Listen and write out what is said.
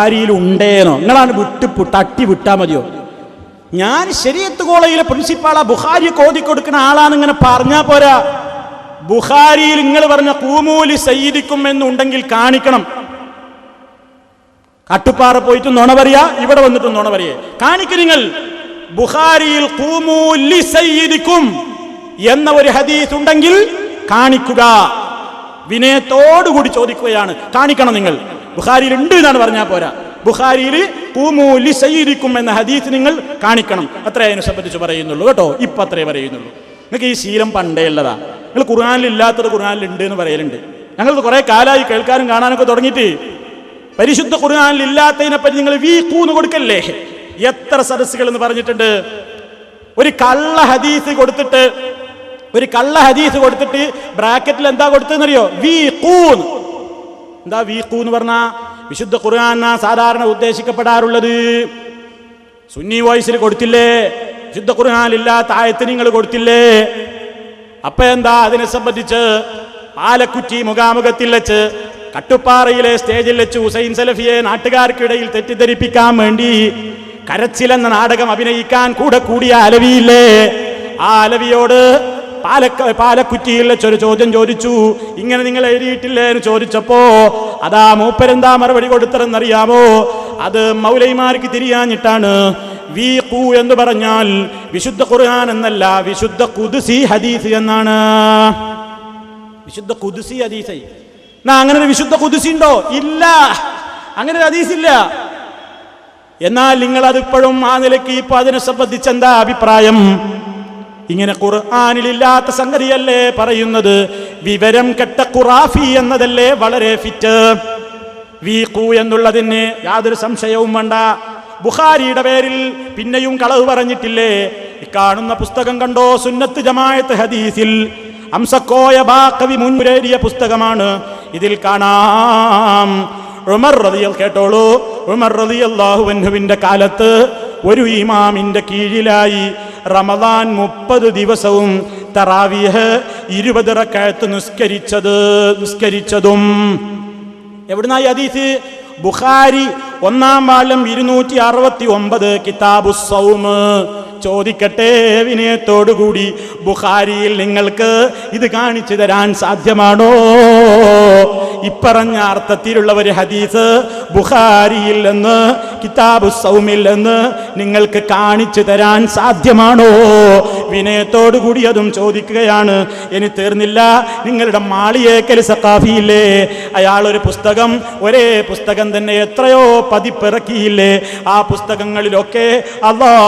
ബുഖാരിയിൽ ഉണ്ടേനോ നിങ്ങളാണ് വിട്ട് തട്ടി വിട്ടാ മതിയോ? ഞാൻ ശരീഅത്ത് കോളേജിലെ പ്രിൻസിപ്പാളാ ബുഹാരി കോതി കൊടുക്കുന്ന ആളാണ് ഇങ്ങനെ പറഞ്ഞാ പോരാ. ബുഹാരിയിൽ നിങ്ങൾ പറഞ്ഞ കൂമൂലി സയ്യിദിക്കും എന്നുണ്ടെങ്കിൽ കാണിക്കണം. കട്ടുപ്പാറ പോയിട്ട് നുണ പറയാ ഇവിടെ വന്നിട്ട് നുണ പറയേ. കാണിക്കു നിങ്ങൾ. ബുഹാരിയിൽ കൂമൂലി സയ്യിദിക്കും എന്ന ഒരു ഹദീസ് ഉണ്ടെങ്കിൽ കാണിക്കുക. വിനയത്തോടുകൂടി ചോദിക്കുകയാണ്. കാണിക്കണം നിങ്ങൾ. ബുഖാരിയിൽ ഉണ്ട് എന്നാണ് പറഞ്ഞാൽ പോരാ. ബുഖാരിയിൽ കൂമൂലി സൈരിക്കും എന്ന ഹദീസ് നിങ്ങൾ കാണിക്കണം. അത്രേ അതിനെ സംബന്ധിച്ച് പറയുന്നുള്ളൂ കേട്ടോ. ഇപ്പൊ അത്രേ പറയുന്നുള്ളൂ. നിങ്ങൾക്ക് ഈ ശീലം പണ്ടേ ഉള്ളതാ. നിങ്ങൾ ഖുർആാനിൽ ഇല്ലാത്തത് ഖുർആാനിൽ ഉണ്ട് എന്ന് പറയലുണ്ട്. ഞങ്ങൾ കുറേ കാലമായി കേൾക്കാനും കാണാനൊക്കെ തുടങ്ങിയിട്ട്. പരിശുദ്ധ ഖുർആാനിൽ ഇല്ലാത്തതിനെ പറ്റി നിങ്ങൾ വീ കൂന്ന് കൊടുക്കല്ലേ? എത്ര സദസ്സുകൾ എന്ന് പറഞ്ഞിട്ടുണ്ട്. ഒരു കള്ള ഹദീസ് കൊടുത്തിട്ട് ഒരു കള്ള ഹദീസ് കൊടുത്തിട്ട് ബ്രാക്കറ്റിൽ എന്താ കൊടുത്തതെന്നറിയോ? വി കൂന്ന്. എന്താ വീക്കു എന്ന് പറഞ്ഞ? വിശുദ്ധ ഖുർആൻ സാധാരണ ഉദ്ദേശിക്കപ്പെടാറുള്ളത്. സുന്നി വോയിസിൽ കൊടുത്തില്ലേ? വിശുദ്ധ ഖുർആാനില്ലാത്ത ആയത്തിന് നിങ്ങൾ കൊടുത്തില്ലേ? അപ്പൊ എന്താ അതിനെ സംബന്ധിച്ച്? പാലക്കുറ്റി മുഖാമുഖത്തിൽ വെച്ച് കട്ടുപ്പാറയിലെ സ്റ്റേജിൽ വെച്ച് ഹുസൈൻ സലഫിയെ നാട്ടുകാർക്കിടയിൽ തെറ്റിദ്ധരിപ്പിക്കാൻ വേണ്ടി കരച്ചിലെന്ന നാടകം അഭിനയിക്കാൻ കൂടെ കൂടിയ അലവിയില്ലേ? ആ അലവിയോട് പാലക്ക പാലക്കുറ്റിയിൽ വെച്ചൊരു ചോദ്യം ചോദിച്ചു. ഇങ്ങനെ നിങ്ങൾ എഴുതിയിട്ടില്ലേ എന്ന് ചോദിച്ചപ്പോ അതാ മൂപ്പരെന്താ മറുപടി കൊടുത്തതെന്നറിയാമോ? അത് മൗലൈമാർക്ക് തിരിയാഞ്ഞിട്ടാണ്. വീഖു എന്ന് പറഞ്ഞാൽ വിശുദ്ധ ഖുർആൻ എന്നല്ല വിശുദ്ധ കുദ്സി ഹദീസ് എന്നാണ്. വിശുദ്ധ കുദ്സി ഹദീസായി എന്നാ അങ്ങനെ ഒരു വിശുദ്ധ കുദ്സി ഉണ്ടോ? ഇല്ല. അങ്ങനെ ഒരു ഹദീസ് ഇല്ല. എന്നാൽ നിങ്ങൾ അതിപ്പോഴും ആ നിലയ്ക്ക് ഇപ്പൊ അതിനെ സംബന്ധിച്ച് എന്താ അഭിപ്രായം? ഇങ്ങനെ ഖുർആാനിലില്ലാത്ത സംഗതിയല്ലേ പറയുന്നത്? വിവരം കെട്ട ഖുറാഫി എന്നതല്ലേ വളരെ ഫിറ്റ് വീഖു എന്നുള്ളതിന് യാതൊരു സംശയവും വേണ്ട. ബുഖാരിയുടെ പേരിൽ പിന്നെയും കളവ് പറഞ്ഞിട്ടില്ലേ? ഇക്കാണുന്ന പുസ്തകം കണ്ടോ? സുന്നത്ത് ജമായത്ത് ഹദീസിൽ. അംസക്കോയ ബാക്കവി മുൻപുരേരിയ പുസ്തകമാണ്. ഇതിൽ കാണാം. ഉമർ റതിയൽ കേട്ടോളൂ. ഉമർ റളിയല്ലാഹുവിന്റെ കാലത്ത് ഒരു ഇമാമിന്റെ കീഴിലായി റമദാൻ മുപ്പത് ദിവസവും തറാവിയഹ് ഇരുപത് റക്കായത്ത് നിസ്കരിച്ചത് നിസ്കരിച്ചതും. എവിടുന്നായി ഹദീസ്? ബുഖാരി ഒന്നാം പാലം ഇരുന്നൂറ്റി അറുപത്തി ഒമ്പത് കിതാബു സൗമ് ചോദിക്കട്ടെ വിനയത്തോടുകൂടി ബുഖാരിയിൽ നിങ്ങൾക്ക് ഇത് കാണിച്ചു തരാൻ സാധ്യമാണോ? ഇപ്പറഞ്ഞ അർത്ഥത്തിലുള്ള ഒരു ഹദീസ് ബുഖാരിയിൽ നിന്ന് കിതാബു സൗമിൽ നിന്ന് നിങ്ങൾക്ക് കാണിച്ചു തരാൻ സാധ്യമാണോ? വിനയത്തോടുകൂടി അതും ചോദിക്കുകയാണ്. ഇനി തീർന്നില്ല. നിങ്ങളുടെ മാളിയേക്കൽ സക്കാഫിയില്ലേ അയാൾ ഒരു പുസ്തകം ഒരേ പുസ്തകം തന്നെ എത്രയോ പതിപ്പിറക്കിയില്ലേ? ആ പുസ്തകങ്ങളിലൊക്കെ അള്ളാഹ്